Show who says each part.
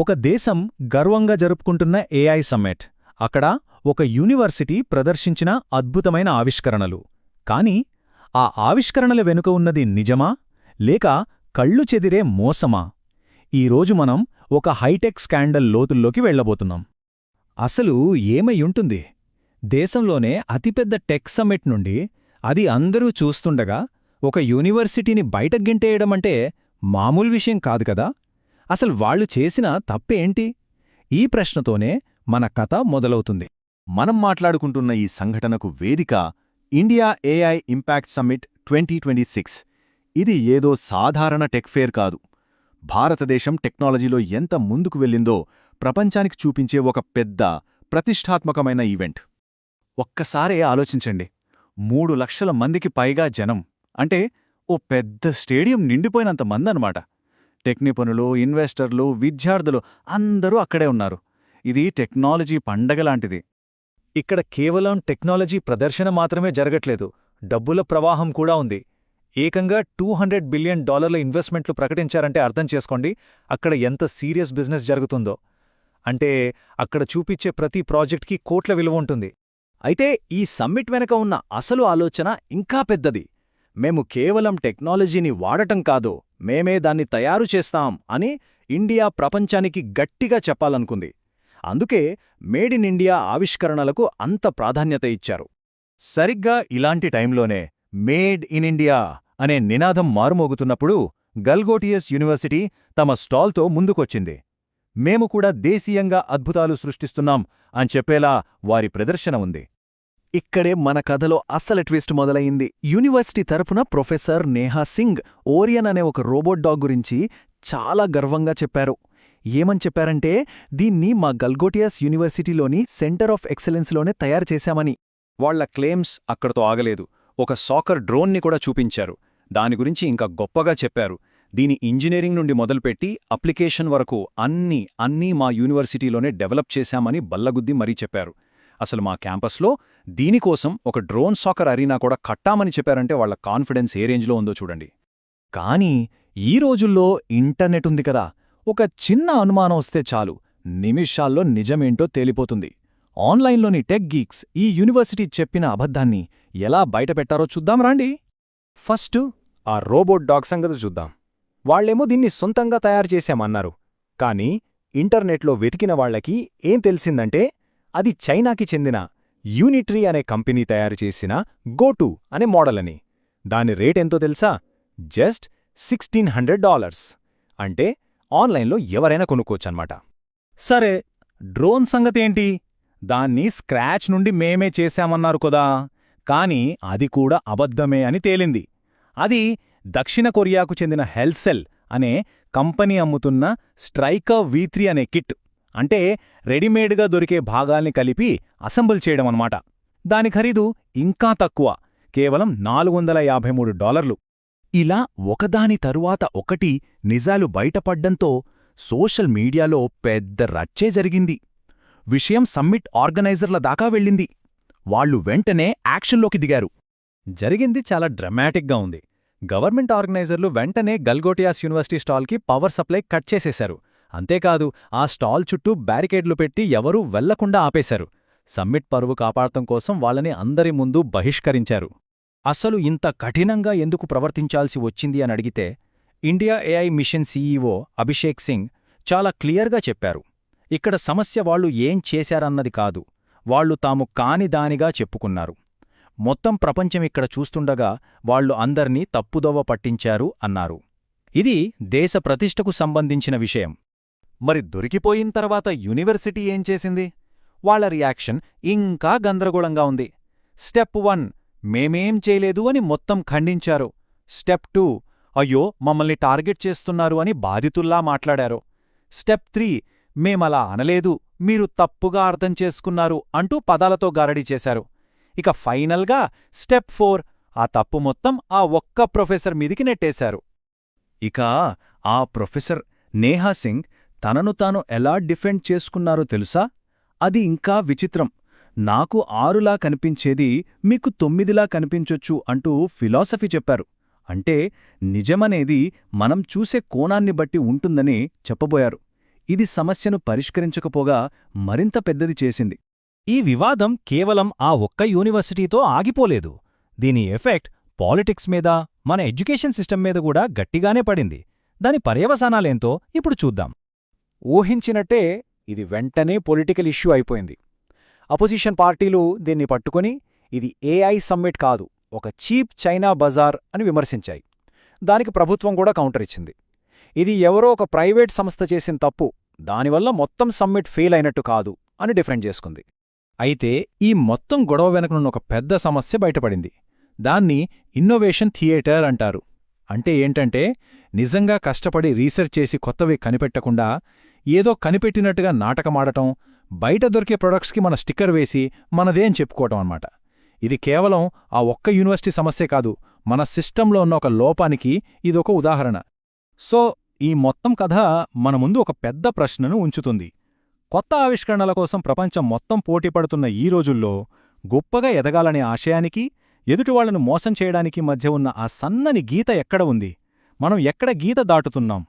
Speaker 1: ఒక దేశం గర్వంగా జరుపుకుంటున్న ఏఐ సమ్మిట్. అక్కడ ఒక యూనివర్సిటీ ప్రదర్శించిన అద్భుతమైన ఆవిష్కరణలు. కాని ఆ ఆవిష్కరణల వెనుక ఉన్నది నిజమా? లేక కళ్ళు చెదిరే మోసమా? ఈరోజు మనం ఒక హైటెక్ స్కాండల్ లోతుల్లోకి వెళ్ళబోతున్నాం
Speaker 2: అసలు ఏమయ్యుంటుంది దేశంలోనే అతిపెద్ద టెక్ సమ్మిట్ నుండి అది అందరూ చూస్తుండగా ఒక యూనివర్సిటీని బయట గింటేయడమంటే మామూలు విషయం కాదు కదా? అసలు వాళ్ళు చేసిన తప్పేంటి? ఈ ప్రశ్నతోనే మన కథ మొదలవుతుంది.
Speaker 3: మనం మాట్లాడుకుంటున్న ఈ సంఘటనకు వేదిక India AI impact summit twenty twenty six. ఇది ఏదో సాధారణ టెక్ ఫేర్ కాదు. భారతదేశం టెక్నాలజీలో ఎంత ముందుకు వెళ్ళిందో ప్రపంచానికి చూపించే ఒక పెద్ద ప్రతిష్టాత్మకమైన ఈవెంట్.
Speaker 1: ఒక్కసారే ఆలోచించండి. మూడు లక్షల మందికి పైగా జనం అంటే ఓ పెద్ద స్టేడియం నిండిపోయినంత మందనమాట. టెక్ నిపుణులు ఇన్వెస్టర్లు విద్యార్థులు అందరూ అక్కడే ఉన్నారు. ఇది టెక్నాలజీ పండగలాంటిది ఇక్కడ కేవలం టెక్నాలజీ ప్రదర్శన మాత్రమే జరగట్లేదు. డబ్బుల ప్రవాహం కూడా ఉంది. ఏకంగా టూ హండ్రెడ్ బిలియన్ డాలర్ల ఇన్వెస్ట్మెంట్లు ప్రకటించారంటే అర్థం చేసుకోండి అక్కడ ఎంత సీరియస్ బిజినెస్ జరుగుతుందో. అంటే అక్కడ చూపించే ప్రతి ప్రాజెక్ట్కి కోట్ల విలువ ఉంటుంది.
Speaker 2: అయితే ఈ సమ్మిట్ వెనక ఉన్న అసలు ఆలోచన ఇంకా పెద్దది. మేము కేవలం టెక్నాలజీని వాడటం కాదు మేమే దాన్ని తయారు చేస్తాం అని ఇండియా ప్రపంచానికి గట్టిగా చెప్పాలనుకుంది. అందుకే మేడ్ ఇన్ ఇండియా ఆవిష్కరణలకు అంత ప్రాధాన్యత ఇచ్చారు.
Speaker 3: సరిగ్గా ఇలాంటి టైంలోనే మేడ్ ఇన్ ఇండియా అనే నినాదం మారుమోగుతున్నప్పుడు గల్గోటియస్ యూనివర్సిటీ తమ స్టాల్తో ముందుకొచ్చింది. మేము కూడా దేశీయంగా అద్భుతాలు సృష్టిస్తున్నాం అని చెప్పేలా వారి ప్రదర్శన ఉంది.
Speaker 2: ఇక్కడే మన కథలో అస్సలు ట్విస్ట్ మొదలయింది యూనివర్సిటీ తరపున ప్రొఫెసర్ నేహా సింగ్ ఓరియన్ అనే ఒక రోబోట్ డాగ్ గురించి చాలా గర్వంగా చెప్పారు. ఏమని చెప్పారంటే దీన్ని మా గల్గోటియాస్ యూనివర్సిటీలోని సెంటర్ ఆఫ్ ఎక్సలెన్స్లోనే తయారు చేశామని.
Speaker 1: వాళ్ళ క్లెయిమ్స్ అక్కడతో ఆగలేదు. ఒక సాకర్ డ్రోన్ని కూడా చూపించారు. దాని గురించి ఇంకా గొప్పగా చెప్పారు. దీని ఇంజనీరింగ్ నుండి మొదలుపెట్టి అప్లికేషన్ వరకు అన్నీ అన్నీ మా యూనివర్సిటీలోనే డెవలప్ చేశామని బల్లగుద్ది మరీ చెప్పారు. అసలు మా క్యాంపస్లో దీనికోసం ఒక డ్రోన్ సాకర్ అరీనా కూడా కట్టామని చెప్పారంటే వాళ్ళ కాన్ఫిడెన్స్ ఏ రేంజ్లో ఉందో చూడండి. కానీ ఈ రోజుల్లో ఇంటర్నెట్ ఉంది కదా ఒక చిన్న అనుమానం వస్తే చాలు నిమిషాల్లో నిజమేంటో తేలిపోతుంది. ఆన్లైన్లోని టెక్ గీక్స్ ఈ యూనివర్సిటీ చెప్పిన అబద్ధాన్ని ఎలా బయటపెట్టారో చూద్దాం రాండి. ఫస్ట్ ఆ రోబోట్ డాగ్ సంగతి చూద్దాం. వాళ్ళేమో దీన్ని సొంతంగా తయారు చేశామన్నారు. కానీ ఇంటర్నెట్లో వెతికిన వాళ్ళకి ఏం తెలిసిందంటే అది చైనాకి చెందిన యూనిట్రీ అనే కంపెనీ తయారు చేసిన గోటు అనే మోడలని. దాని రేటెంతో తెలుసా? Just sixteen hundred dollars. అంటే ఆన్లైన్లో ఎవరైనా కొనుక్కోవచ్చన్నమాట. సరే డ్రోన్ సంగతేంటి దాన్ని స్క్రాచ్ నుండి మేమే చేశామన్నారు కదా. కానీ అది కూడా అబద్ధమే అని తేలింది. అది దక్షిణ కొరియాకు చెందిన హెల్సెల్ అనే కంపెనీ అమ్ముతున్న స్ట్రైకర్ వీత్రీ అనే కిట్. అంటే రెడీమేడ్గా దొరికే భాగాల్ని కలిపి అసెంబుల్ చేయడమన్నమాట. దాని ఖరీదు ఇంకా తక్కువ కేవలం నాలుగు వందల యాభై మూడు డాలర్లు. ఇలా ఒకదాని తరువాత ఒకటి నిజాలు బయటపడ్డంతో సోషల్ మీడియాలో పెద్ద రచ్చే జరిగింది. విషయం సమ్మిట్ ఆర్గనైజర్ల దాకా వెళ్ళింది. వాళ్ళు వెంటనే యాక్షన్లోకి దిగారు. జరిగింది చాలా డ్రమాటిక్గా ఉంది. గవర్నమెంట్ ఆర్గనైజర్లు వెంటనే గల్గోటియాస్ యూనివర్సిటీ స్టాల్కి పవర్ సప్లై కట్ చేసేశారు. అంతేకాదు ఆ స్టాల్ చుట్టూ బ్యారికేడ్లు పెట్టి ఎవరూ వెళ్ళకుండా ఆపేశారు. సమ్మిట్ పరువు కాపాడటం కోసం వాళ్ళని అందరి ముందు బహిష్కరించారు. అసలు ఇంత కఠినంగా ఎందుకు ప్రవర్తించాల్సి వచ్చింది అని అడిగితే India AI mission CEO Abhishek Singh చాలా క్లియర్గా చెప్పారు. ఇక్కడ సమస్య వాళ్ళు ఏం చేశారన్నది కాదు వాళ్ళు తాము కాని దానిగా చెప్పుకున్నారు. మొత్తం ప్రపంచం ఇక్కడ చూస్తుండగా వాళ్ళు అందర్నీ తప్పుదోవ పట్టించారు అన్నారు. ఇది దేశ ప్రతిష్టకు సంబంధించిన విషయం. మరి దొరికిపోయిన తర్వాత యూనివర్సిటీ ఏం చేసింది? వాళ్ళ రియాక్షన్ ఇంకా గందరగోళంగా ఉంది. స్టెప్ వన్ మేమేం చేయలేదు అని మొత్తం ఖండించారు. స్టెప్ టూ అయ్యో మమ్మల్ని టార్గెట్ చేస్తున్నారు అని బాధితుల్లా మాట్లాడారు. స్టెప్ త్రీ మేమలా అనలేదు మీరు తప్పుగా అర్థం చేసుకున్నారు అంటూ పదాలతో గారడీ చేశారు. ఇక ఫైనల్గా స్టెప్ ఫోర్ ఆ తప్పు మొత్తం ఆ ఒక్క ప్రొఫెసర్ మీదికి నెట్టేశారు. ఇక ఆ ప్రొఫెసర్ నేహా సింగ్ తనను తాను ఎలా డిఫెండ్ చేసుకున్నారో తెలుసా? అది ఇంకా విచిత్రం. నాకు ఆరులా కనిపించేది మీకు తొమ్మిదిలా కనిపించొచ్చు అంటూ ఫిలాసఫీ చెప్పారు. అంటే నిజమనేది మనం చూసే కోణాన్ని బట్టి ఉంటుందని చెప్పబోయారు.
Speaker 3: ఇది సమస్యను పరిష్కరించకపోగా మరింత పెద్దది చేసింది.
Speaker 2: ఈ వివాదం కేవలం ఆ ఒక్క యూనివర్సిటీతో ఆగిపోలేదు. దీని ఎఫెక్ట్ పాలిటిక్స్ మీద మన ఎడ్యుకేషన్ సిస్టమ్ మీద కూడా గట్టిగానే పడింది. దాని పర్యవసానాలేంతో ఇప్పుడు చూద్దాం.
Speaker 1: ఊహించినట్టే ఇది వెంటనే పొలిటికల్ ఇష్యూ అయిపోయింది. అపోజిషన్ పార్టీలు దీన్ని పట్టుకొని ఇది ఏఐ సమ్మిట్ కాదు ఒక చీప్ చైనా బజార్ అని విమర్శించాయి. దానికి ప్రభుత్వం కూడా కౌంటర్ ఇచ్చింది. ఇది ఎవరో ఒక ప్రైవేట్ సంస్థ చేసిన తప్పు దానివల్ల మొత్తం సమ్మిట్ ఫెయిల్ అయినట్టు కాదు అని డిఫరెంట్ చేసుకుంది.
Speaker 2: అయితే ఈ మొత్తం గొడవ వెనకనున్న ఒక పెద్ద సమస్య బయటపడింది. దాన్ని ఇన్నోవేషన్ థియేటర్ అంటారు. అంటే ఏంటంటే నిజంగా కష్టపడి రీసెర్చ్ చేసి కొత్తవి కనిపెట్టకుండా ఏదో కనిపెట్టినట్టుగా నాటకమాడటం బయట దొరికే ప్రొడక్ట్స్కి మన స్టిక్కర్ వేసి మనదేం చెప్పుకోవటం అన్నమాట. ఇది కేవలం ఆ ఒక్క యూనివర్సిటీ సమస్యే కాదు మన సిస్టంలో ఉన్న ఒక లోపానికి ఇదొక ఉదాహరణ.
Speaker 1: సో ఈ మొత్తం కథ మన ముందు ఒక పెద్ద ప్రశ్నను ఉంచుతుంది. కొత్త ఆవిష్కరణల కోసం ప్రపంచం మొత్తం పోటీపడుతున్న ఈ రోజుల్లో గొప్పగా ఎదగాలనే ఆశయానికి ఎదుటివాళ్ళను మోసం చేయడానికి మధ్య ఉన్న ఆ సన్నని గీత ఎక్కడ ఉంది? మనం ఎక్కడ గీత దాటుతున్నాం?